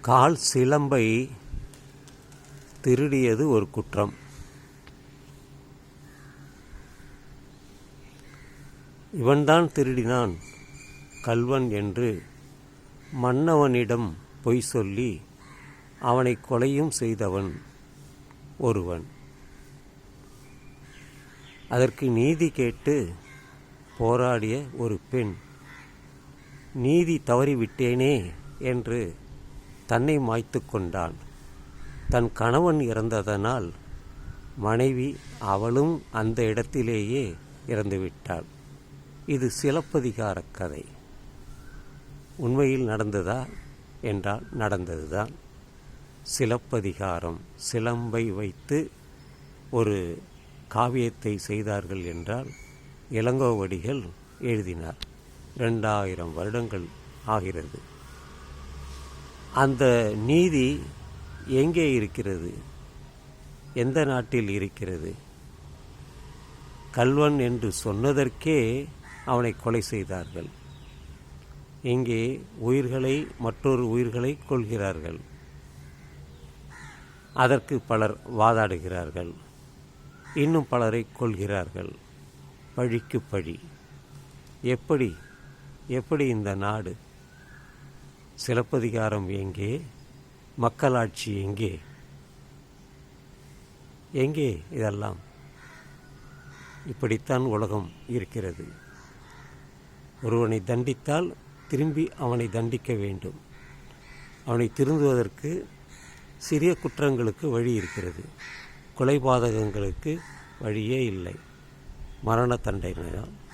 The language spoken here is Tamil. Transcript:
கால் சிலம்பை திருடியது ஒரு குற்றம். இவன்தான் திருடினான் கல்வன் என்று மன்னவனிடம் பொய் சொல்லி அவனை கொலையும் செய்தவன் ஒருவன். அதற்கு நீதி கேட்டு போராடிய ஒரு பெண் நீதி தவறிவிட்டேனே என்று தன்னை மாய்த்து கொண்டான். தன் கணவன் இறந்ததனால் மனைவி அவளும் அந்த இடத்திலேயே இறந்துவிட்டாள். இது சிலப்பதிகார கதை. உண்மையில் நடந்ததா? என்றால் நடந்ததுதான். சிலப்பதிகாரம் சிலம்பை வைத்து ஒரு காவியத்தை செய்தார்கள் என்றால் இளங்கோவடிகள் எழுதினார். ரெண்டாயிரம் வருடங்கள் ஆகிறது. அந்த நீதி எங்கே இருக்கிறது? எந்த நாட்டில் இருக்கிறது? கல்வன் என்று சொன்னதற்கே அவனை கொலை செய்தார்கள். இங்கே உயிர்களை மற்றொரு உயிர்களை கொள்கிறார்கள். அதற்கு பலர் வாதாடுகிறார்கள். இன்னும் பலரை கொள்கிறார்கள். பழிக்கு பழி. எப்படி? எப்படி இந்த நாடு சிலப்பதிகாரம் எங்கே? மக்களாட்சி எங்கே? எங்கே இதெல்லாம்? இப்படித்தான் உலகம் இருக்கிறது. ஒருவனை தண்டித்தால் திரும்பி அவனை தண்டிக்க வேண்டும். அவனை திருந்துவதற்கு சிறிய குற்றங்களுக்கு வழி இருக்கிறது. கொலைபாதகங்களுக்கு வழியே இல்லை. மரண தண்டனை தான்